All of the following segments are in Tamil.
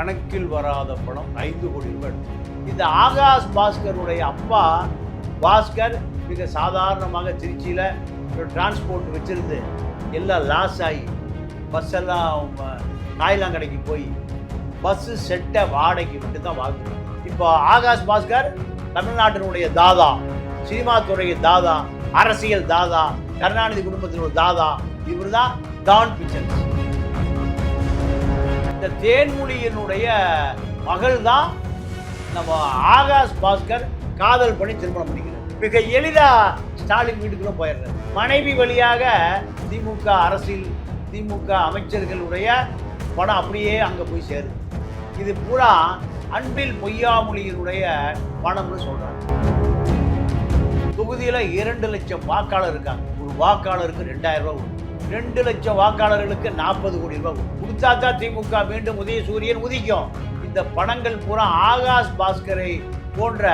கணக்கில் வராத பணம் ஐந்து கோடி ரூபாய் இந்த ஆகாஷ் பாஸ்கருடைய அப்பா. பாஸ்கர் மிக சாதாரணமாக திருச்சியில் ஒரு டிரான்ஸ்போர்ட் வச்சிருந்து எல்லாம் லாஸ் ஆகி பஸ் எல்லாம் போய் பஸ்ஸு செட்டை வாடகைக்கு விட்டு தான் வாழ்க்கை இப்போ ஆகாஷ் பாஸ்கர் தமிழ்நாட்டினுடைய தாதா சினிமா துறைய தாதா அரசியல் தாதா கருணாநிதி குடும்பத்தினுடைய தாதா இவர் தான் டான் பிக்சர்ஸ் இந்த தேன்மொழியினுடைய மகள் தான் நம்ம ஆகாஷ் பாஸ்கர் காதல் பண்ணி திருமணம் பண்ணிக்கிறார். மிக எளிதா ஸ்டாலின் வீட்டுக்குள்ள போயிடுறாரு. மனைவி வழியாக திமுக அரசியல் திமுக அமைச்சர்களுடைய பணம் அப்படியே அங்கே போய் சேருது இது பூரா அன்பில் பொய்யாமொழியினுடைய பணம்னு சொல்கிறாங்க தொகுதியில் இரண்டு லட்சம் வாக்காளர் இருக்காங்க. ஒரு வாக்காளருக்கு ரெண்டாயிரம் ரூபா ரெண்டு லட்சம் வாக்காளர்களுக்கு நாற்பது கோடி ரூபாய் கொடுக்கும். திமுக? மீண்டும் உதயசூரியன் உதிக்கும். இந்த பணங்கள் பூரா ஆகாஷ் பாஸ்கரை போன்ற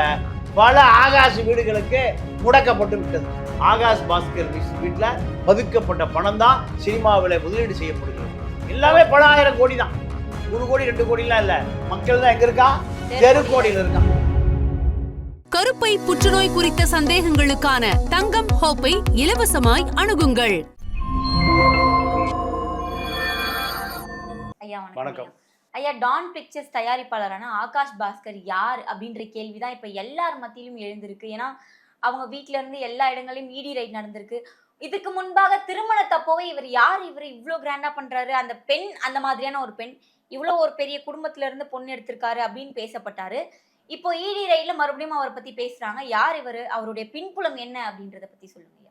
பல ஆகாஷ் வீடுகளுக்கு முடக்கப்பட்டு விட்டது. ஆகாஷ் பாஸ்கர் வீட்டில் பதுக்கப்பட்ட பணம் தான் சினிமாவில் முதலீடு செய்யப்படுகிறது. எல்லாமே பல ஆயிரம் கோடி தான். ஒரு கோடி ரெண்டு கோடிலாம் இல்லை. மக்கள் தான் எங்க இருக்கா? தெரு கோடியில் இருக்கான் கருப்பை புற்றுநோய் குறித்த சந்தேகங்களுக்கான தங்கம் ஹோப்பை இலவசமாய் அணுகுங்கள். ஐயா வணக்கம். ஐயா. டான் பிக்சர்ஸ் தயாரிப்பாளரான ஆகாஷ் பாஸ்கர் யார் அப்படின்ற கேள்விதான் இப்ப எல்லார் மத்தியிலும் எழுந்திருக்கு. ஏன்னா அவங்க வீட்ல இருந்து எல்லா இடங்களையும் இடி ரைட் நடந்திருக்கு. இதுக்கு முன்பாக திருமணத்தப்போவே இவர் யார்? இவர் இவ்ளோ கிராண்டா பண்றாரு? அந்த பெண் அந்த மாதிரியான ஒரு பெண் இவ்வளோ ஒரு பெரிய குடும்பத்துல இருந்து பொண்ணு எடுத்திருக்காரு அப்படின்னு பேசப்பட்டாரு. இப்போ இடி ரைட்ல மறுபடியும் அவரை பத்தி பேசுறாங்க. யார் இவர்? அவருடைய பின்புலம் என்ன அப்படின்றத பத்தி சொல்லுங்க.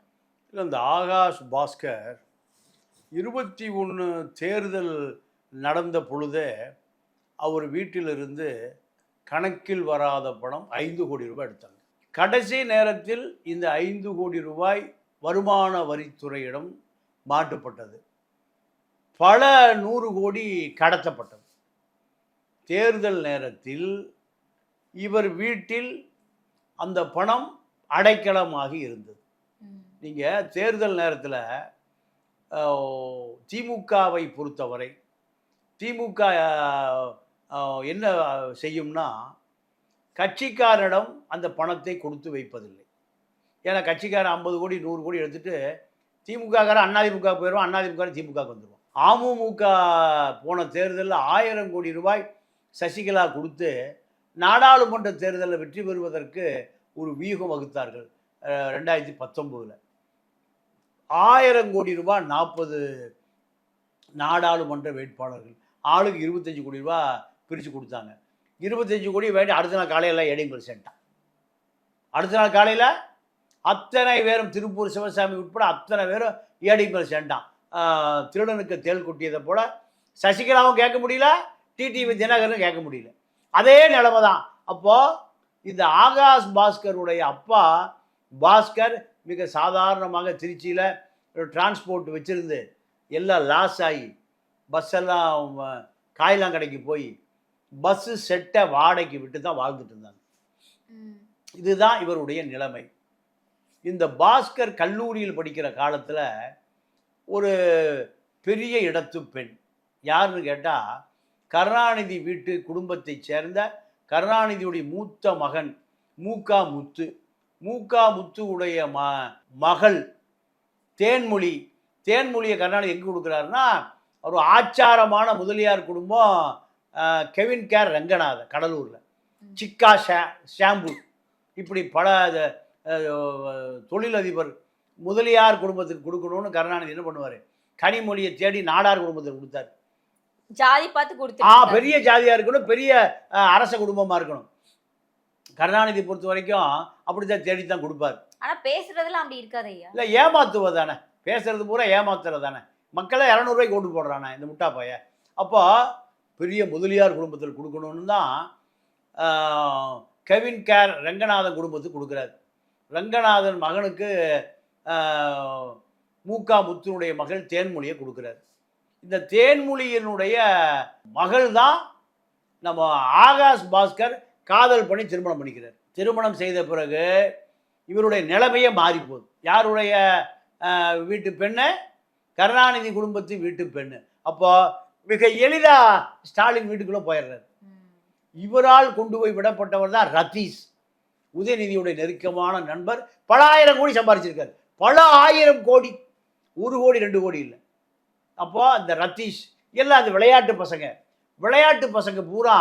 இல்லை இந்த ஆகாஷ் பாஸ்கர் இருபத்தி ஒன்று தேர்தல் நடந்த பொழுதே அவர் வீட்டிலிருந்து கணக்கில் வராத பணம் ஐந்து கோடி ரூபாய் எடுத்தாங்க. கடைசி நேரத்தில் இந்த ஐந்து கோடி ரூபாய் வருமான வரித்துறையிடம் மாட்டுப்பட்டது பல நூறு கோடி கடத்தப்பட்டது. தேர்தல் நேரத்தில் இவர் வீட்டில் அந்த பணம் அடைக்கலமாகி இருந்தது. நீங்கள் தேர்தல் நேரத்தில் திமுகவை பொறுத்தவரை திமுக என்ன செய்யும்னா கட்சிக்காரனிடம் அந்த பணத்தை கொடுத்து வைப்பதில்லை. ஏன்னா கட்சிக்காரன் ஐம்பது கோடி நூறு கோடி எடுத்துகிட்டு திமுகக்காரன் அண்ணாதிமுக போயிடுவான் அதிமுக திமுக வந்துடுவான். அமமுக போன தேர்தலில் ஆயிரம் கோடி ரூபாய் சசிகலா கொடுத்து நாடாளுமன்ற தேர்தலில் வெற்றி பெறுவதற்கு ஒரு வியூகம் வகுத்தார்கள் ரெண்டாயிரத்தி பத்தொம்போதில். ஆயிரம் கோடி ரூபாய் நாற்பது நாடாளுமன்ற வேட்பாளர்கள். ஆளுக்கு இருபத்தஞ்சு கோடி ரூபா பிரித்து கொடுத்தாங்க. இருபத்தஞ்சு கோடி வேண்டி அடுத்த நாள் காலையில் ஏடிஎம்கள் சென்ட்டான் அடுத்த நாள் காலையில் அத்தனை பேரும் திருப்பூர் சிவசாமி உட்பட அத்தனை பேரும் ஏடிங்கல் சென்ட்டான் திருடனுக்கு தேள் கொட்டியதை போல் சசிகலாவும் கேட்க முடியல டிடிவி தினகரனும் கேட்க முடியல. அதே நிலைமை தான். அப்போது இந்த ஆகாஷ் பாஸ்கருடைய அப்பா பாஸ்கர் மிக சாதாரணமாக திருச்சியில் ஒரு டிரான்ஸ்போர்ட் வச்சுருந்து எல்லாம் லாஸ் ஆகி பஸ் எல்லாம் காயிலாங்கடைக்கு போய் பஸ்ஸு செட்டை வாடகைக்கு விட்டு தான் வாழ்ந்துட்டு இருந்தாங்க. இதுதான் இவருடைய நிலைமை. இந்த பாஸ்கர் கல்லூரியில் படிக்கிற காலத்தில் ஒரு பெரிய இடத்து பெண். யாருன்னு கேட்டால் கருணாநிதி வீட்டு குடும்பத்தைச் சேர்ந்த கருணாநிதியுடைய மூத்த மகன் மூகா முத்து மூகா முத்து உடைய ம மகள் தேன்மொழி. தேன்மொழியை கருணாநிதி எங்கே கொடுக்குறாருன்னா ஒரு ஆச்சாரமான முதலியார் குடும்பம் கெவின் கேர் ரங்கநாதன் கடலூரில். சிக்கா ஷா ஷாம்பு. இப்படி பல தொழிலதிபர் முதலியார் குடும்பத்துக்கு கொடுக்கணும்னு கருணாநிதி என்ன பண்ணுவார்? கனிமொழியை தேடி நாடார் குடும்பத்துக்கு கொடுத்தாரு. ஜாதி பார்த்து ஆ கொடுத்து பெரிய ஜாதியா இருக்கணும் பெரிய அரச குடும்பமா இருக்கணும். கருணாநிதி பொறுத்த வரைக்கும் அப்படித்தான் தேடி தான் கொடுப்பார். ஆனா பேசுறதுல அப்படி இருக்காது ஐயா. இல்லை ஏமாத்துவது தானே பேசுறது பூரா ஏமாத்துறது தானே மக்களை இரநூறுவாய்க்கு ஓட்டு போடுறானே இந்த முட்டா பைய. அப்போ பெரிய முதலியார் குடும்பத்தில் கொடுக்கணும்னு தான் கெவின் கேர் ரங்கநாதன் குடும்பத்துக்கு கொடுக்குறாரு. ரங்கநாதன் மகனுக்கு மூக்கா முத்துனுடைய மகள் தேன்மொழியை கொடுக்குறாரு. இந்த தேன்மொழியினுடைய மகள் தான் நம்ம ஆகாஷ் பாஸ்கர் காதல் பண்ணி திருமணம் பண்ணிக்கிறார். திருமணம் செய்த பிறகு இவருடைய நிலைமையே மாறி போகுது யாருடைய வீட்டு பெண்ணை? கருணாநிதி குடும்பத்து வீட்டு பெண்ணு. அப்போ மிக எளிதாக ஸ்டாலின் வீட்டுக்குள்ளே போயிடுறாரு. இவரால் கொண்டு போய் விடப்பட்டவர் தான் ரத்தீஷ். உதயநிதியுடைய நெருக்கமான நண்பர். பல ஆயிரம் கோடி சம்பாரிச்சிருக்காரு. பல ஆயிரம் கோடி. ஒரு கோடி ரெண்டு கோடி இல்லை. அப்போ அந்த ரத்தீஷ் எல்லாம் அந்த விளையாட்டு பசங்க. விளையாட்டு பசங்க பூரா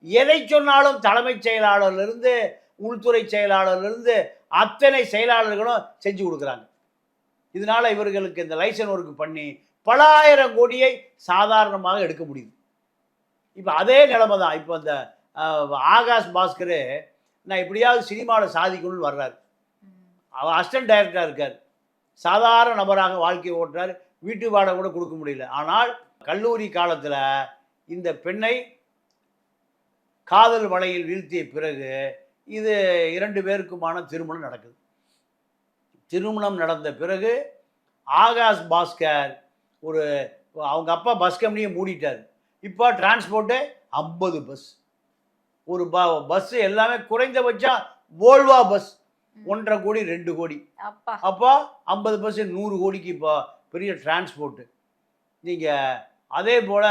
எதை சொன்னாலும் தலைமைச் செயலாளர்லேருந்து உள்துறை செயலாளர்லேருந்து அத்தனை செயலாளர்களும் செஞ்சு கொடுக்குறாங்க. இதனால் இவர்களுக்கு இந்த லைசன் ஒர்க் பண்ணி பல ஆயிரம் கோடியை சாதாரணமாக எடுக்க முடியுது. இப்போ அதே நிலைமை தான் இப்போ அந்த ஆகாஷ் பாஸ்கர் நான் எப்படியாவது சினிமாவில் சாதிக்கணும்னு வர்றாரு. அவர் அசிஸ்டன்ட் டைரக்டராக இருக்கார். சாதாரண நபராக வாழ்க்கை ஓட்டுறார். வீட்டு வாடகை கூட கொடுக்க முடியல. ஆனால் கல்லூரி காலத்தில் இந்த பெண்ணை காதல் வலையில் வீழ்த்திய பிறகு இது இரண்டு பேருக்குமான திருமணம் நடக்குது. திருமணம் நடந்த பிறகு ஆகாஷ் பாஸ்கர் ஒரு அவங்க அப்பா பஸ் கம்பெனியை மூடிட்டார். இப்போ டிரான்ஸ்போர்ட்டு ஐம்பது பஸ் ஒரு ப பஸ்ஸு எல்லாமே குறைந்தபட்சம் வோல்வா பஸ் ஒன்றரை கோடி ரெண்டு கோடி. அப்பா. ஐம்பது பர்சன்ட் நூறு கோடிக்கு இப்போ பெரிய டிரான்ஸ்போர்ட்டு நீங்கள் அதே போல்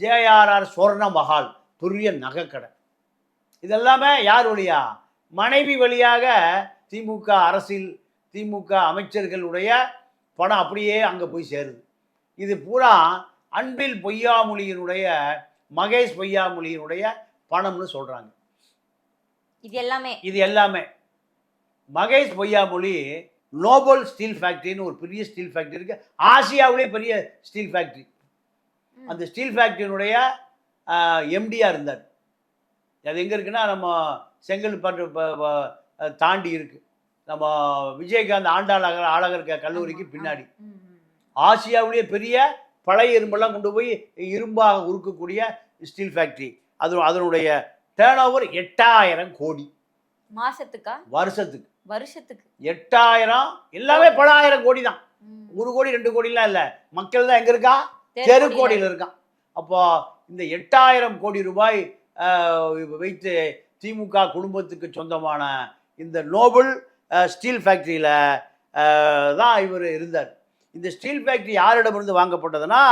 ஜேஆர்ஆர் சொர்ண மஹால் பெரிய நகைக்கடை. இதெல்லாமே யார் வழியா? மனைவி வழியாக திமுக அரசில் திமுக அமைச்சர்களுடைய பணம் அப்படியே அங்கே போய் சேருது. இது பூரா அன்பில் பொய்யாமொழியினுடைய மகேஷ் பொய்யாமொழியினுடைய பணம்னு சொல்கிறாங்க இது எல்லாமே. இது எல்லாமே. மகேஷ் பொய்யாமொழி நோபல் ஸ்டீல் ஃபேக்ட்ரின்னு ஒரு பெரிய ஸ்டீல் ஃபேக்ட்ரி இருக்கு. ஆசியாவிலே பெரிய ஸ்டீல் ஃபேக்ட்ரி. அந்த ஸ்டீல் ஃபேக்ட்ரியினுடைய எம்டியாக இருந்தார். அது எங்கே இருக்குன்னா நம்ம செங்கல்பட்டு தாண்டி இருக்கு. நம்ம விஜயகாந்த் ஆண்டாளர் ஆளகர் க- கல்லூரிக்கு பின்னாடி. ஆசியாவிலேயே பெரிய பழைய இரும்பெல்லாம் கொண்டு போய் இரும்பாக உருக்கக்கூடிய ஸ்டீல் ஃபேக்ட்ரி. அது அதனுடைய டேர்ன் ஓவர் எட்டாயிரம் கோடி. மாசத்துக்கா? வருஷத்துக்கு. வருஷத்துக்கு. எட்டாயிரம் எல்லாமே பல ஆயிரம் கோடி தான். ஒரு கோடி ரெண்டு கோடிலாம் இல்லை. மக்கள் தான் எங்கே இருக்கா தெருக்கோடியில. இருக்கான். அப்போ இந்த எட்டாயிரம் கோடி ரூபாய் வைத்து திமுக குடும்பத்துக்கு சொந்தமான இந்த நோபல் ஸ்டீல் ஃபேக்ட்ரியில் தான் இவர் இருந்தார். இந்த ஸ்டீல் ஃபேக்ட்ரி யாரிடமிருந்து வாங்கப்பட்டதுன்னா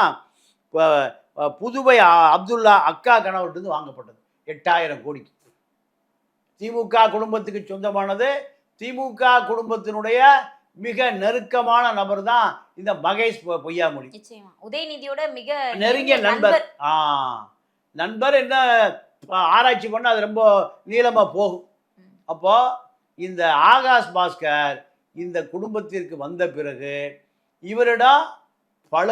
புதுவை அப்துல்லா அக்கா கணவர்கிட்ட வாங்கப்பட்டது. எட்டாயிரம் கோடிக்கு. திமுக குடும்பத்துக்கு சொந்தமானது. திமுக குடும்பத்தினுடைய மிக நெருக்கமான நபர் தான் இந்த மகேஷ் பொய்யாமொழி. உதயநிதியோட மிக நெருங்கிய நண்பர். ஆ. நண்பர் என்ன ஆராய்ச்சி பண்ண அது ரொம்ப நீளமா போகும். ம். இந்த ஆகாஷ் பாஸ்கர் இந்த குடும்பத்திற்கு வந்த பிறகு இவரிடம் பல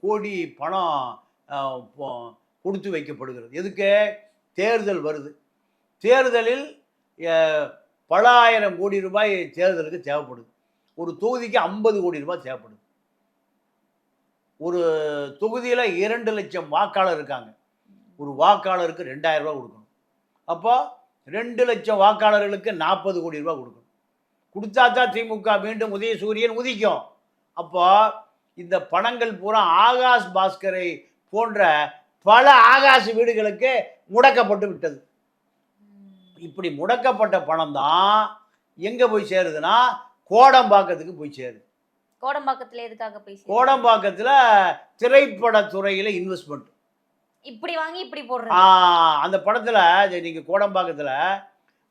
கோடி பணம் கொடுத்து வைக்கப்படுகிறது. எதுக்கு? தேர்தல் வருது. தேர்தலில் பல ஆயிரம் கோடி ரூபாய் தேர்தலுக்கு தேவைப்படுது. ஒரு தொகுதிக்கு ஐம்பது கோடி ரூபாய் தேவைப்படுது. ஒரு தொகுதியில் இரண்டு லட்சம் வாக்காளர் இருக்காங்க. ஒரு வாக்காளருக்கு ரெண்டாயிரம் ரூபாய் கொடுக்கணும். அப்போ ரெண்டு லட்சம் வாக்காளர்களுக்கு நாற்பது கோடி ரூபாய் கொடுக்கணும். கொடுத்தா தான் திமுக மீண்டும் உதயசூரியன் உதிக்கும். அப்போ இந்த பணங்கள் பூரா ஆகாஷ் பாஸ்கரை போன்ற பல ஆகாஷ் வீடுகளுக்கு முடக்கப்பட்டு விட்டது. இப்படி முடக்கப்பட்ட பணம் தான் எங்கே போய் சேருதுன்னா கோடம்பாக்கத்துக்கு போய் சேருது. கோடம்பாக்கத்துல எதுக்காக போய்? கோடம்பாக்கத்தில் திரைப்படத்துறையில் இன்வெஸ்ட்மெண்ட் இப்படி வாங்கி இப்படி போடுறது. அந்த படத்தில் நீங்கள் கோடம்பாக்கத்தில்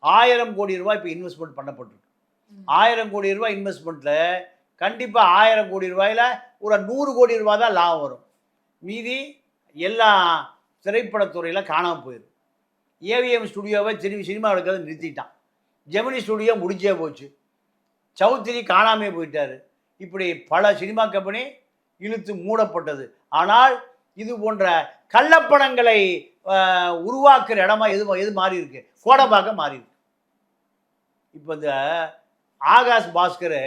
ஆயிரம் கோடி ரூபாய் இப்போ இன்வெஸ்ட்மெண்ட் பண்ணப்பட்டிருக்கு. ஆயிரம் கோடி ரூபாய் இன்வெஸ்ட்மெண்ட்டில் கண்டிப்பாக ஆயிரம் கோடி ரூபாயில் ஒரு நூறு கோடி ரூபாய் தான் லாபம் வரும். மீதி எல்லாம் திரைப்படத்துறையில் காணாமல் போயிடும் ஏவிஎம் ஸ்டுடியோவை திரும்பி சினிமா எடுக்கிறத நிறுத்திட்டான். ஜெமினி ஸ்டுடியோ முடிஞ்சே போச்சு. சௌத்ரி காணாமே போயிட்டாரு. இப்படி பல சினிமா கம்பெனி இழுத்து மூடப்பட்டது. ஆனால் இது போன்ற கள்ளப்பணங்களை ஆஹ், உருவாக்குற இடமா எது எது மாறி இருக்கு கோடம்பாக்கம் மாறி இருக்கு இப்போ இந்த ஆகாஷ் பாஸ்கர்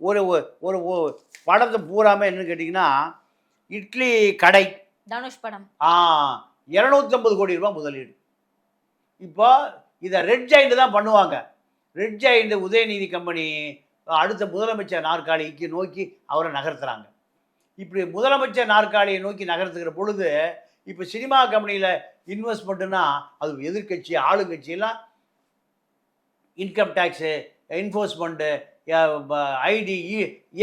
ஒரு ஒரு- படத்தை பூராம என்னன்னு கேட்டிங்கன்னா இட்லி கடை. தனுஷ் படம். ஆ இரநூத்தம்பது கோடி ரூபாய் முதலீடு. இப்போ இதை ரெட் ஜெயிண்ட் தான் பண்ணுவாங்க. ரெட் ஜெயிண்ட் உதயநிதி கம்பெனி அடுத்த முதலமைச்சர் நாற்காலிக்கு நோக்கி அவரை நகர்த்துறாங்க. இப்படி முதலமைச்சர் நாற்காலியை நோக்கி நகர்த்துகிற பொழுது இப்போ சினிமா கம்பெனியில் இன்வெஸ்ட்மெண்ட்டுனா அது எதிர்க்கட்சி ஆளுங்கட்சி எல்லாம் இன்கம் டேக்ஸு என்ஃபோர்ஸ்மெண்ட்டு ஐடி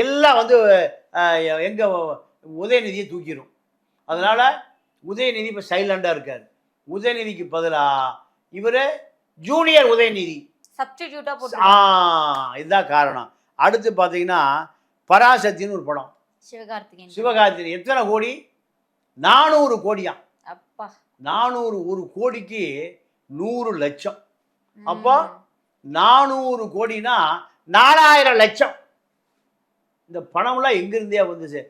எல்லாம் வந்து எங்கே உதயநிதியை தூக்கிடும் அதனால உதயநிதி இப்போ சைலண்டாக இருக்கார். உதயநிதிக்கு பதிலாக இவர் ஜூனியர் உதயநிதி. சப்ஸ்டிடியூட்டா போட்டு ஆ இதுதான் காரணம். அடுத்து பார்த்தீங்கன்னா பராசக்தின்னு ஒரு படம். சிவகார்த்திகேயன் சிவகார்த்திகேயன் எத்தனை கோடி? நானூறு கோடியா? அப்பா. நானூறு ஒரு கோடிக்கு நூறு லட்சம். அப்போ? நானூறு கோடினா நாலாயிரம் லட்சம். இந்த பணம்லாம் எங்கிருந்தே வந்துச்சு.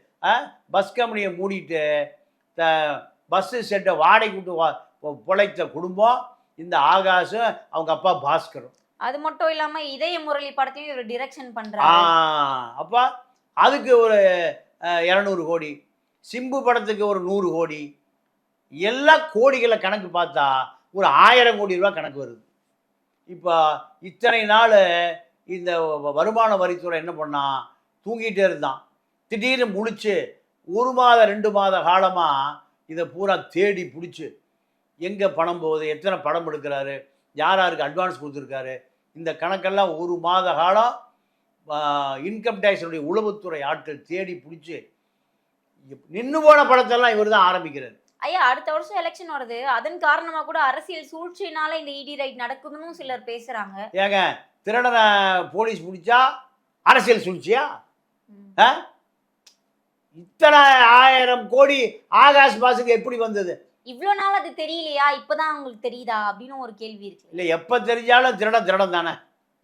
பஸ் கம்பெனியை மூடிட்டு த பஸ்ஸு செட்டை வாடகை விட்டு வா பொழைத்த குடும்பம் இந்த ஆகாஷும் அவங்க அப்பா பாஸ்கரும். அது மட்டும் இல்லாம இதய முரளி படத்தையும் இவர் டிரெக்ஷன் ஆ பண்றாரு அப்போ அதுக்கு ஒரு இரநூறு கோடி. சிம்பு படத்துக்கு ஒரு நூறு கோடி. எல்லா கோடிகளை கணக்கு பார்த்தா ஒரு ஆயிரம் கோடி ரூபா கணக்கு வருது. இப்போ இத்தனை நாள் இந்த வ- வருமான வரித்துறை என்ன பண்ணால் தூங்கிட்டே இருந்தான். திடீர்னு முழிச்சு ஒரு மாத ரெண்டு மாத காலமாக இதை பூரா தேடி பிடிச்சி எங்கே பணம் போகுது? எத்தனை படம் எடுக்கிறாரு? யார் யாருக்கு அட்வான்ஸ் கொடுத்துருக்காரு? இந்த கணக்கெல்லாம் ஒரு மாத காலம் இன்கம் டேக்ஸுடைய உளவுத்துறை ஆட்கள் தேடி பிடிச்சி நின்று போன படத்தெல்லாம் இவர் தான் ஆரம்பிக்கிறார். ஐயா அடுத்த வருஷம் எலெக்ஷன் வருது. அதன் காரணமா கூட அரசியல் சூழ்ச்சியினால இந்த இடி ரைட் நடக்குதுன்னு சிலர் பேசுறாங்க. ஏங்க திருடனை போலீஸ் பிடிச்சா அரசியல் சூழ்ச்சியா? இத்தனை ஆயிரம் கோடி ஆகாஷ் பாஸுக்கு எப்படி வந்தது? இவ்வளவு நாள் அது தெரியலையா? இப்பதான் உங்களுக்கு தெரியுதா? அப்படின்னு ஒரு கேள்வி இருக்கு. இல்லை எப்போ தெரிஞ்சாலும் திருடன் திருடன் தானே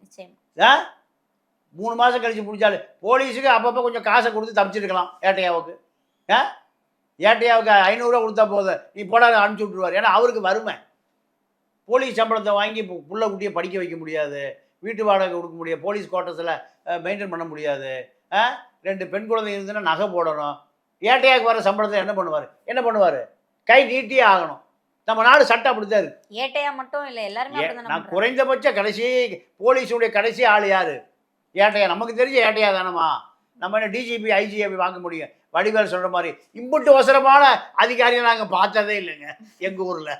நிச்சயம். ஆ? மூணு மாதம் கழிச்சு பிடிச்சாலும் போலீஸுக்கு அப்பப்போ கொஞ்சம் காசை கொடுத்து தப்பிச்சிருக்கலாம். ஏட்டையாவுக்கு. ஆ? ஏட்டையாவுக்கு ஐநூறுரூவா கொடுத்தா போதும். நீ போட அனுப்பிச்சி விட்ருவார் ஏன்னா அவருக்கு வறுமை. போலீஸ் சம்பளத்தை வாங்கி புள்ள குட்டியை படிக்க வைக்க முடியாது. வீட்டு வாடகை கொடுக்க முடியாது. போலீஸ் குவார்ட்டர்ஸில் மெயின்டைன் பண்ண முடியாது. ஆ? ரெண்டு பெண் குழந்தை இருந்துன்னா நகை போடணும். ஏட்டையாவுக்கு வர சம்பளத்தை என்ன பண்ணுவார்? என்ன பண்ணுவார்? கை நீட்டியே ஆகணும். நம்ம நாடு சட்டம் அப்படித்தான் இருக்கு. ஏட்டையா மட்டும் இல்ல எல்லாருமே நான். குறைந்தபட்ச கடைசி போலீஸுடைய கடைசி ஆள் யாரு? ஏட்டையா? நமக்கு தெரிஞ்ச ஏட்டையா தானம்மா? நம்ம என்ன டிஜிபி ஐஜிபி வாங்க முடியும். வடிவேல் சொல்கிற மாதிரி இம்புட்டு அவசரமான அதிகாரியை நாங்கள் பார்த்ததே இல்லைங்க எங்கள் ஊரில்.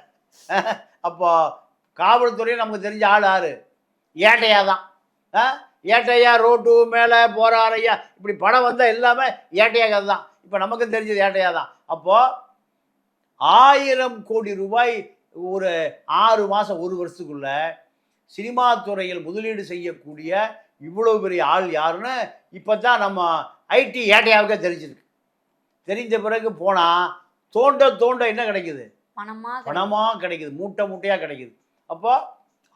அப்போ காவல்துறையை நமக்கு தெரிஞ்ச ஆள் ஆறு. ஏட்டையா தான். ஆ? ஏட்டையா ரோட்டு மேலே போறாரையா இப்படி படம் வந்தால் எல்லாமே ஏட்டையா கதை தான். இப்போ நமக்கு தெரிஞ்சது ஏட்டையா தான். அப்போது ஆயிரம் கோடி ரூபாய் ஒரு ஆறு மாதம் ஒரு வருஷத்துக்குள்ள சினிமா துறையில் முதலீடு செய்யக்கூடிய இவ்வளவு பெரிய ஆள் யாருன்னு இப்போ தான் நம்ம ஐடி ஏட்டையாவுக்கே தெரிஞ்சிருக்கு. தெரிஞ்ச பிறகு போனால் தோண்ட தோண்ட என்ன கிடைக்குது? பணமா பணமாக கிடைக்குது. மூட்டை மூட்டையாக கிடைக்குது. அப்போ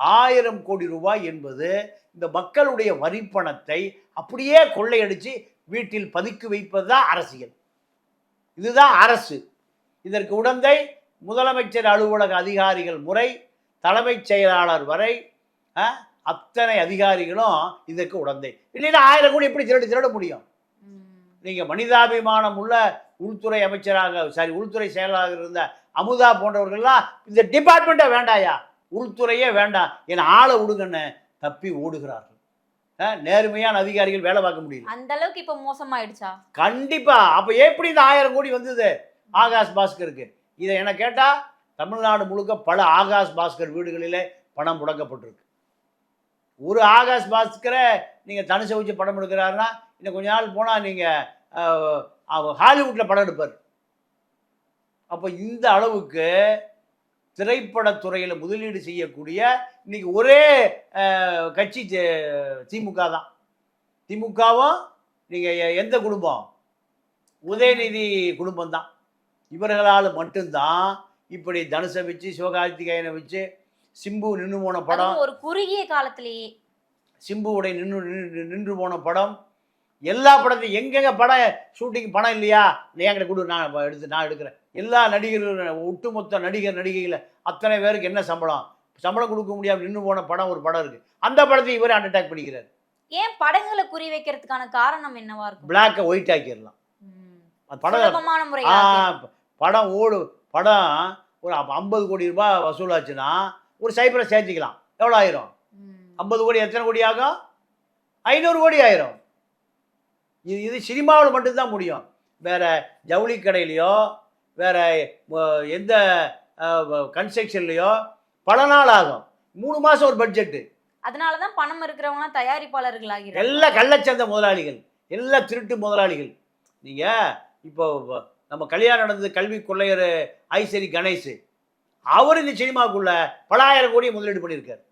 ஆயிரம் கோடி ரூபாய் என்பது இந்த மக்களுடைய வரிப்பணத்தை அப்படியே கொள்ளையடித்து வீட்டில் பதுக்கி வைப்பது தான் அரசியல். இதுதான் அரசு. இதற்கு உடந்தை முதலமைச்சர் அலுவலக அதிகாரிகள் முறை தலைமைச் செயலாளர் வரை அத்தனை அதிகாரிகளும் இதற்கு உடந்தை. இல்லைன்னா ஆயிரம் கோடி எப்படி திருட திருட முடியும். நீங்கள் மனிதாபிமானம் உள்ள உள்துறை அமைச்சராக சாரி உள்துறை செயலாளர் இருந்த அமுதா போன்றவர்கள்லாம் இந்த டிபார்ட்மெண்ட்டே வேண்டாயா? உள்துறையே வேண்டாம். என் ஆளை விடுங்கன்னு தப்பி ஓடுகிறார்கள். நேர்மையான அதிகாரிகள் வேலை பார்க்க முடியல. அந்த அளவுக்கு இப்ப மோசமாயிடுச்சா? கண்டிப்பா. அப்ப எப்படி இந்த ஆயிரம் கோடி வந்தது? ஆகாஷ் பாஸ்கருக்கு. இதை என்ன கேட்டா தமிழ்நாடு முழுக்க பல ஆகாஷ் பாஸ்கர் வீடுகளிலே பணம் முடக்கப்பட்டிருக்கு ஒரு ஆகாஷ் பாஸ்கரை நீங்கள் தனுஷை வச்சு படம் எடுக்கிறாருன்னா இன்னும் கொஞ்ச நாள் போனால் நீங்கள் ஹாலிவுட்டில் அவர் படம் எடுப்பார். அப்போ இந்த அளவுக்கு திரைப்படத்துறையில் முதலீடு செய்யக்கூடிய இன்னைக்கு ஒரே கட்சி திமுக தான். திமுகவும் நீங்கள் எந்த குடும்பம்? உதயநிதி குடும்பம் தான். இவர்களால் மட்டும்தான் இப்படி தனுஷை வச்சு சிவகார்த்திகேயனை வச்சு சிம்பு நின்று போன படம். ஒரு குறுகிய காலத்திலேயே. சிம்புவுடைய நின்று நின்று போன படம். எல்லா படத்தையும் எங்கெங்க படம் ஷூட்டிங் படம் இல்லையா? நீ என்கிட்ட கொடு நான் எடுத்து நான் எடுக்கிறேன். எல்லா நடிகர்கள் ஒட்டுமொத்த நடிகர் நடிகைகள் அத்தனை பேருக்கு என்ன சம்பளம்? சம்பளம் கொடுக்க முடியாம நின்று போன படம் ஒரு படம் இருக்கு. அந்த படத்தை இவரே அண்டர்டேக் பண்ணிக்கிறார். ஏன் படங்களை குறி வைக்கிறதுக்கான காரணம் என்னவா இருக்கும்? பிளாக்கை ஒயிட் ஆக்கிடலாம். படம் படம் ஓடு படம் ஒரு ஐம்பது கோடி ரூபாய் வசூலாச்சுன்னா ஒரு சைபரை சேர்த்திக்கலாம். எவ்வளோ ஆயிரும்? ஐம்பது கோடி எத்தனை கோடி ஆகும் ஐநூறு கோடி ஆயிரும். இது இது சினிமாவில் மட்டும்தான் முடியும். வேற ஜவுளி கடையிலையோ வேற எந்த கன்ஸ்ட்ரக்ஷன்லையோ பல நாள் ஆகும். மூணு மாதம் ஒரு பட்ஜெட்டு அதனாலதான் பணம் இருக்கிறவங்க எல்லாம் தயாரிப்பாளர்கள் ஆகிறாங்க எல்லாம் கள்ளச்சந்தை முதலாளிகள் எல்லாம் திருட்டு முதலாளிகள். நீங்கள் இப்போ நம்ம கல்யாணம் நடந்தது கல்வி கொள்ளையர் ஐசரி கணேஷ் அவர் இந்த சினிமாக்குள்ள பலாயிரம் கோடி முதலீடு பண்ணியிருக்காரு.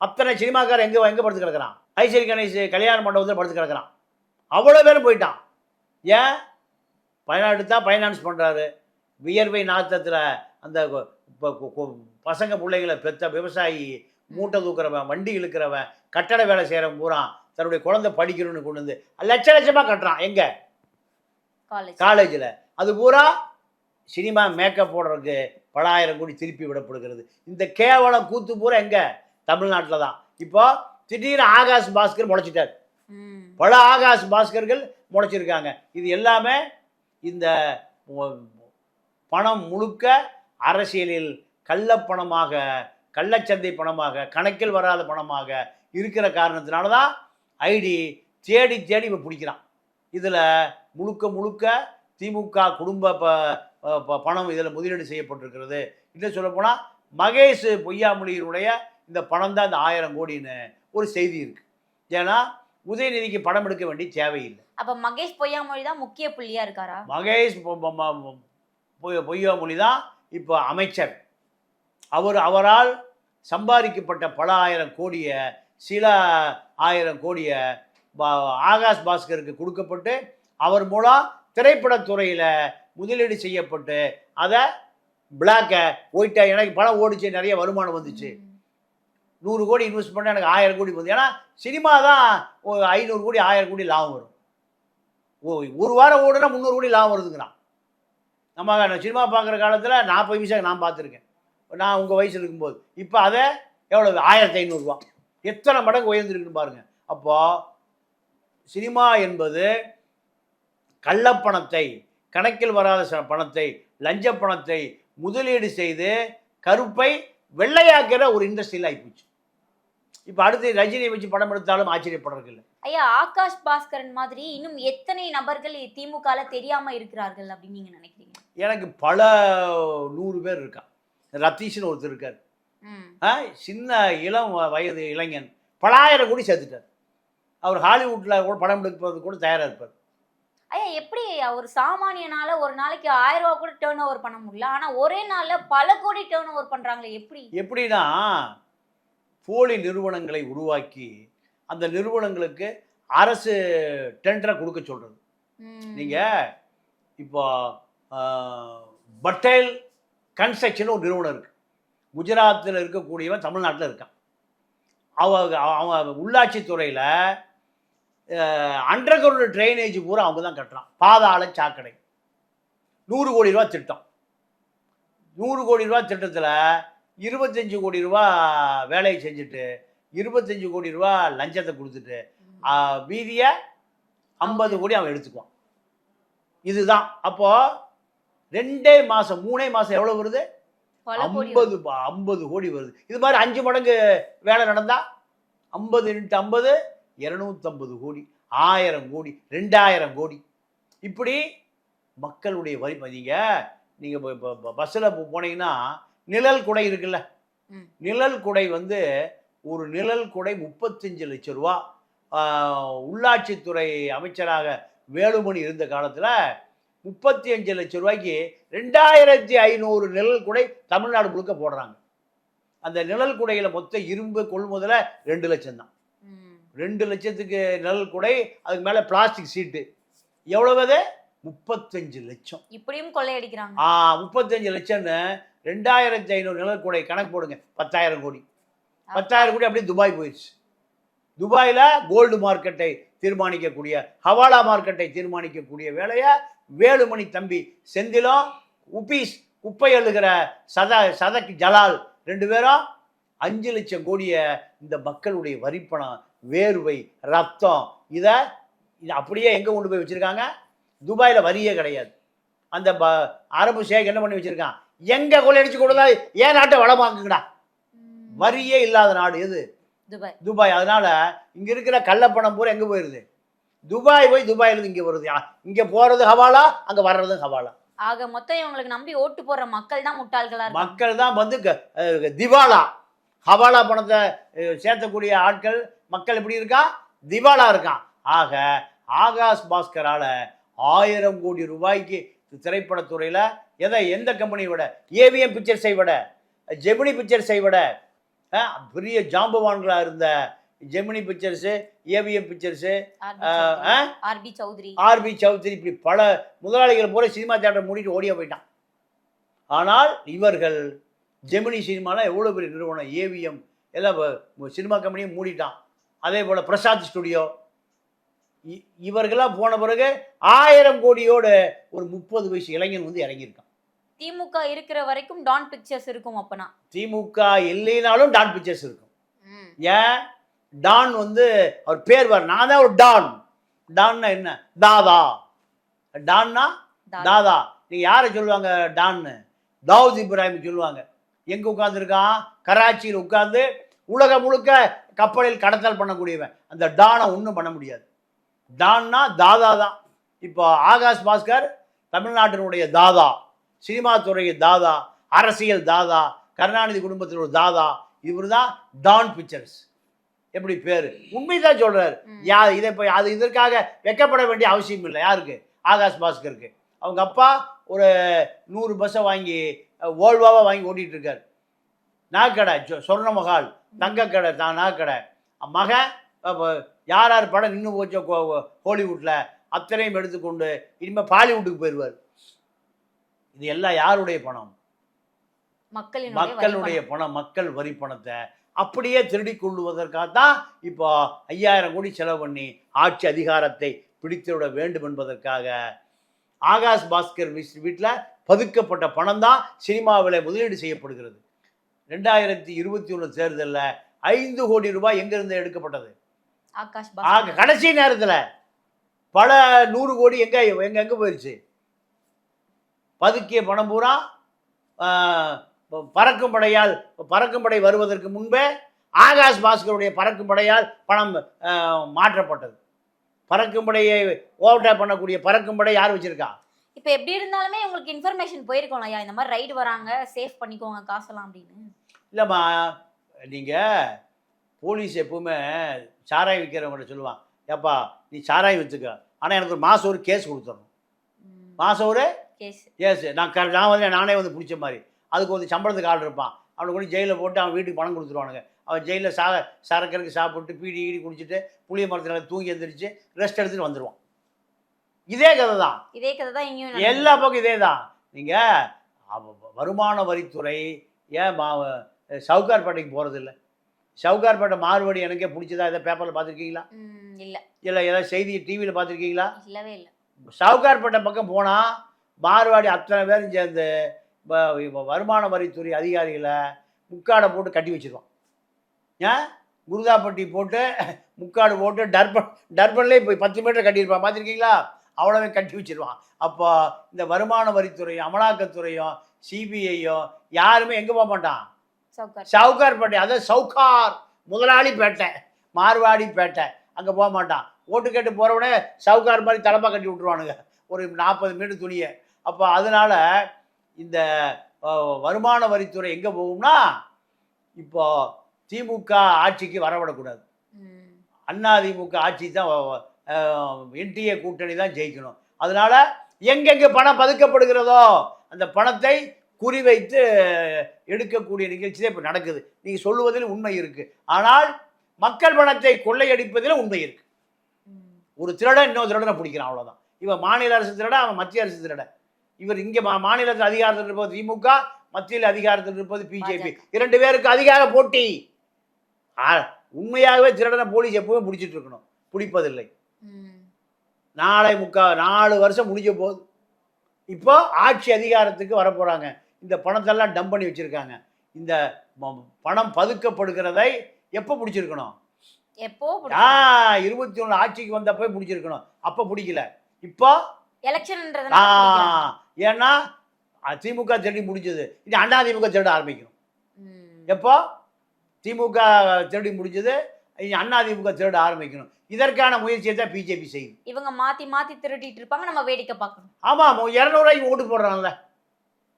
அத்தனை சினிமாக்காரர் எங்கே எங்கே படுத்து கிடக்குறான்? ஐசரி கணேஷ் கல்யாண மண்டபத்தில் படுத்து கிடக்குறான். அவ்வளோ பேரும் போயிட்டான். ஏன்? பயணம் எடுத்தா ஃபைனான்ஸ் பண்ணுறாரு வியர்வை நாத்தத்தில் அந்த பசங்க பிள்ளைங்களை பெத்த விவசாயி மூட்டை தூக்குறவன் வண்டி இழுக்கிறவன் கட்டட வேலை செய்கிறவன் பூரா தன்னுடைய குழந்தை படிக்கணும்னு கொண்டு வந்து லட்ச லட்சமாக கட்டுறான். எங்கே? காலேஜ் காலேஜில் அது பூரா சினிமா மேக்கப் போடுறதுக்கு பலாயிரம் கோடி திருப்பி விடப்படுகிறது. இந்த கேவலம் கூத்து பூரா எங்கே? தமிழ்நாட்டில் தான். இப்போ திடீர்னு ஆகாஷ் பாஸ்கர் முளைச்சிட்டார். பல ஆகாஷ் பாஸ்கர்கள் முளைச்சிருக்காங்க. இது எல்லாமே இந்த பணம் முழுக்க அரசியலில் கள்ளப்பணமாக கள்ளச்சந்தை பணமாக கணக்கில் வராத பணமாக இருக்கிற காரணத்தினால தான் ஐடி தேடி தேடி இவன் பிடிக்கிறான். இதில் முழுக்க முழுக்க திமுக குடும்ப ப- பணம் இதில் முதலீடு செய்யப்பட்டிருக்கிறது. இன்னும் சொல்லப்போனால் மகேஷ் பொய்யாமொழியினுடைய இந்த பணம் தான் இந்த ஆயிரம் கோடின்னு ஒரு செய்தி இருக்கு. ஏன்னா உதயநிதிக்கு படம் எடுக்க வேண்டிய தேவையில்லை. அப்ப மகேஷ் பொய்யாமொழி தான் முக்கிய புள்ளியா இருக்காரா? மகேஷ் பொய்யாமொழி தான் இப்போ அமைச்சர். அவர் அவரால் சம்பாதிக்கப்பட்ட பல ஆயிரம் கோடியை சில ஆயிரம் கோடியை ஆகாஷ் பாஸ்கருக்கு கொடுக்கப்பட்டு அவர் மூலம் திரைப்படத்துறையில் முதலீடு செய்யப்பட்டு அதை பிளாக்கை ஒயிட்டாக எனக்கு பணம் ஓடிச்சு நிறைய வருமானம் வந்துச்சு. நூறு கோடி இன்வெஸ்ட் பண்ணால் எனக்கு ஆயிரம் கோடி வந்து ஏன்னா சினிமா தான் ஒரு ஐநூறு கோடி ஆயிரம் கோடி லாபம் வரும். ஓ ஒரு வாரம் ஓடுனா முந்நூறு கோடி லாபம் வருதுங்கிறான். நம்ம சினிமா பார்க்குற காலத்தில் நாற்பது வயசாக நான் பார்த்துருக்கேன். நான் உங்கள் வயசு இருக்கும்போது. இப்போ அதை எவ்வளோ ஆயிரத்தி ஐநூறுரூவா எத்தனை மடங்கு உயர்ந்துருக்குன்னு பாருங்கள் அப்போது சினிமா என்பது கள்ளப்பணத்தை கணக்கில் வராத பணத்தை லஞ்ச பணத்தை முதலீடு செய்து கருப்பை வெள்ளையாக்கிற ஒரு இண்டஸ்ட்ரியில் ஆகிப்போச்சு இப்போ அடுத்து ரஜினியை வச்சு படம் எடுத்தாலும் ஆச்சரியப்படுறதுக்கு இல்லை. ஐயா ஆகாஷ் பாஸ்கரன் மாதிரி இன்னும் எத்தனை நபர்கள் திமுகல தெரியாம இருக்கிறார்கள் அப்படின்னு நீங்க நினைக்கிறீங்க? எனக்கு பல நூறு பேர் இருக்கான். ரத்தீஷ்னு ஒருத்தர் இருக்கார். சின்ன இளம் வயது இளைஞன். பலாயிரம் கோடி சேர்த்துட்டார். அவர் ஹாலிவுட்டில் கூட படம் எடுப்பது கூட தயாராக இருப்பார். ஐயா எப்படி ஒரு சாமானியனால ஒரு நாளைக்கு ஆயிரம் ரூபாய் கூட டேர்ன் ஓவர் பண்ண முடியல? ஆனா ஒரே நாள்ல பல கோடி டேர்ன் ஓவர் பண்றாங்களே எப்படி? எப்படின்னா போலி நிறுவனங்களை உருவாக்கி அந்த நிறுவனங்களுக்கு அரசு டெண்டரை கொடுக்க சொல்கிறது ம். நீங்கள் இப்போ பட்டேல் கன்ஸ்ட்ரக்ஷன் ஒரு நிறுவனம் இருக்குது குஜராத்தில் இருக்கக்கூடியவன் தமிழ்நாட்டில் இருக்கான். அவங்க அவன் உள்ளாட்சித்துறையில் அண்டர் கிரவுண்ட் ட்ரைனேஜ் பூரா அவங்க தான் கட்டுறான். பாதாள சாக்கடை. நூறு கோடி ரூபா திட்டம். நூறு கோடி ரூபா திட்டத்தில் இருபத்தஞ்சு கோடி ரூபா வேலையை செஞ்சுட்டு இருபத்தஞ்சு கோடி ரூபா லஞ்சத்தை கொடுத்துட்டு மீதியை ஐம்பது கோடி அவன் எடுத்துக்குவான். இதுதான். அப்போ ரெண்டே மாசம் மூணே மாசம் எவ்வளவு வருது? ஐம்பது ஐம்பது கோடி வருது. இது மாதிரி அஞ்சு மடங்கு வேலை நடந்தா ஐம்பது இன்ட்டு ஐம்பது இரநூத்தம்பது கோடி ஆயிரம் கோடி ரெண்டாயிரம் கோடி இப்படி மக்களுடைய வரி நீங்கள் நீங்கள் இப்போ பஸ்ஸில் போனீங்கன்னா நிழல் குடை இருக்குல்ல. நிழல் குடை வந்து ஒரு நிழல் குடை முப்பத்தஞ்சு லட்சம் ரூபா உள்ளாட்சித்துறை அமைச்சராக வேலுமணி இருந்த காலத்தில் முப்பத்தி அஞ்சு லட்சம் ரூபாய்க்கு ரெண்டாயிரத்தி ஐநூறு நிழல் குடை தமிழ்நாடு முழுக்க போடுறாங்க அந்த நிழல் குடையில் மொத்த இரும்பு கொள்முதல ரெண்டு லட்சம் தான். ரெண்டு லட்சத்துக்கு நிழல் குடை அதுக்கு மேலே பிளாஸ்டிக் சீட்டு எவ்வளவு முப்பத்தஞ்சு லட்சம். இப்படியும் கொள்ளையடிக்கிறாங்க. ஆ முப்பத்தஞ்சு லட்சம்னு ரெண்டாயிரத்தி ஐநூறு நிழல் குடை கணக்கு போடுங்க. பத்தாயிரம் கோடி. பத்தாயிரம் கோடி அப்படியே துபாய் போயிடுச்சு. துபாயில் கோல்டு மார்க்கெட்டை தீர்மானிக்கக்கூடிய ஹவாலா மார்க்கெட்டை தீர்மானிக்கக்கூடிய வேலையை வேலுமணி தம்பி செந்திலம் உபீஸ் குப்பை அள்ளுகிற சத சதக் ஜலால் ரெண்டு பேரும் அஞ்சு லட்சம் கோடியை இந்த மக்களுடைய வரிப்பணம் வேர்வை ரத்தம் இதை இது அப்படியே எங்கே கொண்டு போய் வச்சுருக்காங்க? துபாயில் வரியே கிடையாது. அந்த ப அரபு ஷேக் என்ன பண்ணி வச்சுருக்கான்? எங்கே கொள்ளையடிச்சு கொடுத்தா ஏன் நாட்டை வளமாக்குங்கடா. வரியே இல்லாத நாடு எது? துபாய். துபாய். அதனால இங்க இருக்கிற கள்ளப்பணம் பூரா எங்க போயிருது? துபாய் போய் துபாயில இருந்து இங்க வருது. இங்க போறது ஹவாலா அங்க வர்றதும் ஹவாலா. ஆக மொத்தம் இவங்களுக்கு நம்பி ஓட்டு போடுற மக்கள் தான் முட்டாள்களா மக்கள் தான் வந்து திவாலா. ஹவாலா பணத்தை சேர்த்தக்கூடிய ஆட்கள் மக்கள் எப்படி இருக்கா? திவாலா இருக்கான். ஆக ஆகாஷ் பாஸ்கரால ஆயிரம் கோடி ரூபாய்க்கு திரைப்படத்துறையில் எதை? எந்த கம்பெனியை விட ஏவிஎம் பிக்சர்ஸை விட. ஜெமினி பிக்சர்ஸை விட. பெரிய ஜாம்பவான்களாக இருந்த Gemini pictures AVM pictures RB Chowdary RB Chowdary இப்படி பல முதலாளிகள் பூரா சினிமா தேட்டர் மூடிட்டு ஓடிய போயிட்டான். ஆனால் இவர்கள் ஜெமினி சினிமாலாம் எவ்வளோ பெரிய நிறுவனம்? ஏவிஎம் எல்லாம் சினிமா கம்பெனியும் மூடிட்டான். அதே போல் பிரசாத் ஸ்டுடியோ. இவர்களாம் போன பிறகு ஆயிரம் கோடியோட ஒரு முப்பது வயசு இளைஞன் வந்து இறங்கியிருக்கான். திமுக இருக்கிற வரைக்கும் டான் பிக்சர்ஸ் இருக்கும் அப்பனா. திமுக இல்லைனாலும் டான் பிக்சர்ஸ் இருக்கும். ஏன்? டான் வந்து அவர் பேர் வர நான் தான் ஒரு டான் டான்னா என்ன? தாதா. டான்னா தாதா. நீங்க யாரை சொல்லுவாங்க டான்னு தாவூத் இப்ராஹிம் சொல்லுவாங்க. எங்க உட்கார்ந்துருக்கான்? கராச்சியில் உட்கார்ந்து உலகம் முழுக்க கப்பலில் கடத்தல் பண்ணக்கூடியவன். அந்த டானை ஒன்றும் பண்ண முடியாது. டான்னா தாதா தான். இப்போ ஆகாஷ் பாஸ்கர் தமிழ்நாட்டினுடைய தாதா சினிமா துறையின் தாதா அரசியல் தாதா கருணாநிதி குடும்பத்தில் ஒரு தாதா இவர் தான் டான் பிக்சர்ஸ். எப்படி பேர்? உண்மைதான் சொல்றாரு. யா இதை இப்போ அது இதற்காக வெக்கப்பட வேண்டிய அவசியம் இல்லை. யாருக்கு? ஆகாஷ் பாஸ்கருக்கு. அவங்க அப்பா ஒரு நூறு பஸ்ஸை வாங்கி ஓல்வாவை வாங்கி ஓட்டிட்டு இருக்காரு. நாக்கடை சொ- மகால் தங்கக்கடை தான் நாக்கடை மகன் யார் யார் படம் நின்று போச்சோ ஹாலிவுட்டில் அத்தனையும் எடுத்துக்கொண்டு இனிமேல் பாலிவுட்டுக்கு போயிடுவார் இது எல்லாம் யாருடைய பணம்? மக்களுடைய பணம். மக்கள் வரி பணத்தை அப்படியே திருடி கொள்வதற்காகத்தான் இப்போ ஐயாயிரம் கோடி செலவு பண்ணி ஆட்சி அதிகாரத்தை பிடித்துவிட வேண்டும் என்பதற்காக ஆகாஷ் பாஸ்கர் வீட்டில் பதுக்கப்பட்ட பணம் தான் சினிமாவில் முதலீடு செய்யப்படுகிறது. ரெண்டாயிரத்தி இருபத்தி ஒன்று தேர்தலில் ஐந்து கோடி ரூபாய் எங்கிருந்து எடுக்கப்பட்டது? ஆக கடைசி நேரத்தில் பல நூறு கோடி எங்க எங்க எங்க போயிடுச்சு பதுக்கிய பணம் பூரா பறக்கும் படையால் பறக்கும் படை வருவதற்கு முன்பே ஆகாஷ் பாஸ்கருடைய பறக்கும் படையால் பணம் மாற்றப்பட்டது. பறக்கும் படையை ஓவர்டேக் பண்ணக்கூடிய பறக்கும் படை யார் வச்சிருக்கா? இப்ப எப்படி இருந்தாலுமே உங்களுக்கு இன்ஃபர்மேஷன் போயிருக்கோம் ஐயா. இந்த மாதிரி ரைடு வராங்க சேஃப் பண்ணிக்கோங்க காசெல்லாம் அப்படின்னு. இல்லைம்மா நீங்கள் போலீஸ் எப்பவுமே சாராயம் விற்கிறவங்கள்ட்ட சொல்லுவான் ஏப்பா நீ சாராயம் விற்றுக்க ஆனால் எனக்கு ஒரு மாதம் ஒரு கேஸ் கொடுத்துடணும். மாதம் ஒரு கேஸ் நான் க நான் வந்து நானே வந்து பிடிச்ச மாதிரி. அதுக்கு வந்து சம்பளத்துக்கு ஆள் இருப்பான். அவனை கொண்டு ஜெயிலில் போட்டு அவன் வீட்டுக்கு பணம் கொடுத்துருவானுங்க. அவன் ஜெயிலில் சா சரக்கருக்கு சாப்பிட்டு பீடி ஈடி குடிச்சிட்டு புளிய மரத்தில் தூங்கி எந்திரிச்சு ரெஸ்ட் எடுத்துட்டு வந்துடுவான் இதே கதை தான் இதே கதை தான். எல்லா பக்கம் இதே தான் நீங்கள் வருமான வரித்துறை ஏன் மா சவுகார்பேட்டைக்கு போகிறது இல்லை சவுகார்பேட்டை மாறுபடி எனக்கே பிடிச்சதா? எதாவது பேப்பரில் பார்த்துருக்கீங்களா? இல்ல. இல்லை ஏதாவது செய்தி டிவியில் பார்த்துருக்கீங்களா? இல்லவே இல்ல. சவுகார்பேட்டை பக்கம் போனால் மார்வாடி அத்தனை பேரும் சேர்ந்து வருமான வரித்துறை அதிகாரிகளை முக்காடை போட்டு கட்டி வச்சிருவான் ஏன் குருதாப்பட்டி போட்டு முக்காடு போட்டு டர்பன் டர்பன்லேயே போய் பத்து மீட்டர் கட்டியிருப்பான். பார்த்துருக்கீங்களா? அவ்வளோவே கட்டி வச்சிருவான். அப்போ இந்த வருமான வரித்துறையும் அமலாக்கத்துறையும் சிபிஐயும் யாருமே எங்கே போக மாட்டான்? சவுக்கார் சவுகார்பேட்டை அதாவது சவுகார் முதலாளி பேட்டை மார்வாடி பேட்டை அங்கே போக மாட்டான். ஓட்டு கேட்டு போகிறவனே சவுகார் மாதிரி தலைப்பா கட்டி விட்ருவானுங்க ஒரு நாற்பது மீட்டர் துணியை. அப்போ அதனால இந்த வருமான வரித்துறை எங்கே போகும்னா இப்போ திமுக ஆட்சிக்கு வரவிடக்கூடாது. ம். அதிமுக ஆட்சி தான் என்டிஏ கூட்டணி தான் ஜெயிக்கணும். அதனால எங்கெங்கே பணம் பதுக்கப்படுகிறதோ அந்த பணத்தை குறிவைத்து எடுக்கக்கூடிய நிகழ்ச்சி தான் இப்போ நடக்குது. நீங்கள் சொல்லுவதில் உண்மை இருக்கு. ஆனால் மக்கள் பணத்தை கொள்ளையடிப்பதில் உண்மை இருக்கு. ம். ஒரு திருடன் இன்னொரு திருடனை பிடிக்கிறான் அவ்வளோதான் இவன் மாநில அரசு திருட அவன் மத்திய அரசு திருட. இவர் இங்கே மாநிலத்தில் அதிகாரத்தில் இருப்பது திமுக மத்தியில் அதிகாரத்தில் இருப்பது பிஜேபி. இரண்டு பேருக்கு அதிகார போட்டி. உண்மையாகவே திருடனை போலீஸ் எப்பவுமே பிடிச்சிட்டு இருக்கணும். பிடிப்பதில்லை. நாளை முக்கா நாலு வருஷம் முடிஞ்ச போகுது இப்போ ஆட்சி அதிகாரத்துக்கு வரப்போகிறாங்க இந்த பணத்தெல்லாம் டம்ப் பண்ணி வச்சுருக்காங்க. இந்த பணம் பதுக்கப்படுகிறதை எப்போ பிடிச்சிருக்கணும்? எப்போ ஆ இருபத்தி ஒன்று ஆட்சிக்கு வந்தப்போ பிடிச்சிருக்கணும். அப்போ பிடிக்கல. இப்போ? ஆ எலெக்ஷன்ன்றதுனால ஏன்னா திமுக திருடி முடிஞ்சது. இது அண்ணா திமுக திருட ஆரம்பிக்கும். எப்போ? திமுக திருடி முடிஞ்சது அண்ணா திமுக திருட ஆரம்பிக்கணும். இதற்கான முயற்சியை தான் பிஜேபி செய்யுது. இவங்க மாத்தி மாத்தி திருடிட்டு இருப்பாங்க நம்ம வேடிக்கை பார்க்கணும். ஆமாம் இரநூறுவாய்க்கு ஓட்டு போடுறான்ல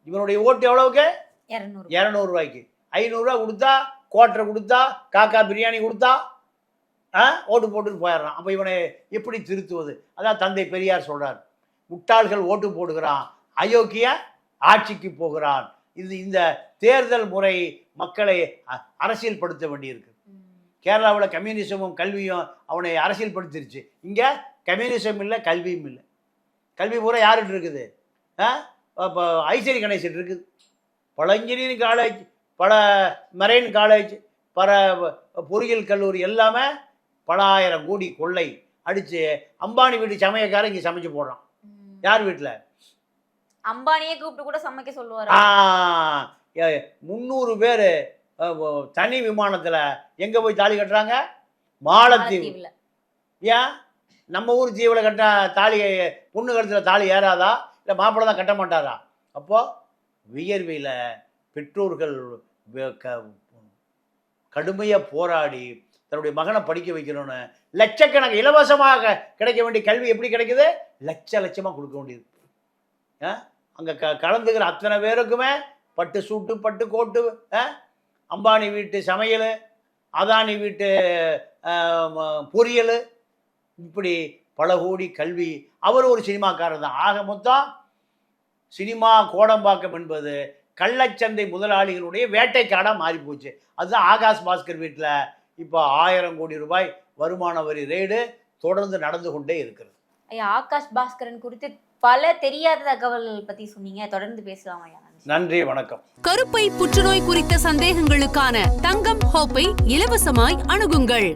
இவனுடைய ஓட்டு எவ்வளவுக்கு? இருநூறு. இரநூறுவாய்க்கு. ஐநூறுரூவா கொடுத்தா குவார்ட்டர் கொடுத்தா காக்கா பிரியாணி கொடுத்தா ஓட்டு போட்டுட்டு போயிடுறான். அப்போ இவனை எப்படி திருத்துவது? அதான் தந்தை பெரியார் சொல்றார். முட்டாள்கள் ஓட்டு போடுகிறான். அயோக்கிய ஆட்சிக்கு போகிறான். இது இந்த தேர்தல் முறை மக்களை அ- அரசியல்படுத்த வேண்டியிருக்கு. கேரளாவில் கம்யூனிசமும் கல்வியும் அவனை அரசியல்படுத்திருச்சு. இங்கே கம்யூனிசம் இல்லை கல்வியும் இல்லை. கல்வி முறை யார்கிட்ட இருக்குது? ஆ? இப்போ ஐசரி கணேசன் இருக்குது. பல இன்ஜினியரிங் காலேஜ் பல மெரைன் காலேஜ் பல பொறியியல் கல்லூரி எல்லாமே பல ஆயிரம் கோடி கொள்ளை அடித்து அம்பானி வீட்டு சமையக்காரன் இங்கே சமைச்சு போடுறான். யார் வீட்டில் அம்பானியே கூப்பிட்டு கூட சமைக்க சொல்லுவாரு? முந்நூறு பேர் தனி விமானத்தில் எங்கே போய் தாலி கட்டுறாங்க? மாலத்தீவு. ஏன்? நம்ம ஊர் தீவில் கட்ட தாலி பொண்ணு கழுத்தில் தாலி ஏறாதா? இல்லை மாப்பிள்ளை தான் கட்ட மாட்டாரா அப்போது வியர்வையில் பெற்றோர்கள் க- கடுமையாக போராடி தன்னுடைய மகனை படிக்க வைக்கணும்னு லட்சக்கணக்கு இலவசமாக கிடைக்க வேண்டிய கல்வி எப்படி கிடைக்குது? லட்ச லட்சமாக கொடுக்க வேண்டியது. ஆ? அங்கே க கலந்துக்கிற அத்தனை பேருக்குமே பட்டு சூட்டு பட்டு கோட்டு ஆ? அம்பானி வீட்டு சமையல் அதானி வீட்டு பொரியல் இப்படி பல கோடி கல்வி. அவர் ஒரு சினிமாக்காரர் தான். ஆக மொத்தம் சினிமா கோடம்பாக்கம் என்பது கள்ளச்சந்தை முதலாளிகளுடைய வேட்டைக்காடாக மாறி போச்சு அதுதான் ஆகாஷ் பாஸ்கர் வீட்டில் இப்போ ஆயிரம் கோடி ரூபாய் வருமான வரி ரெய்டு தொடர்ந்து நடந்து கொண்டே இருக்கிறது. ஐயா ஆகாஷ் பாஸ்கரன் குறித்து பல தெரியாத தகவல்கள் பத்தி சொன்னீங்க. தொடர்ந்து பேசலாம் ஐயா. நன்றி. நன்றி வணக்கம். கருப்பை புற்றுநோய் குறித்த சந்தேகங்களுக்கான தங்கம் ஹோப்பை இலவசமாய் அணுகுங்கள்.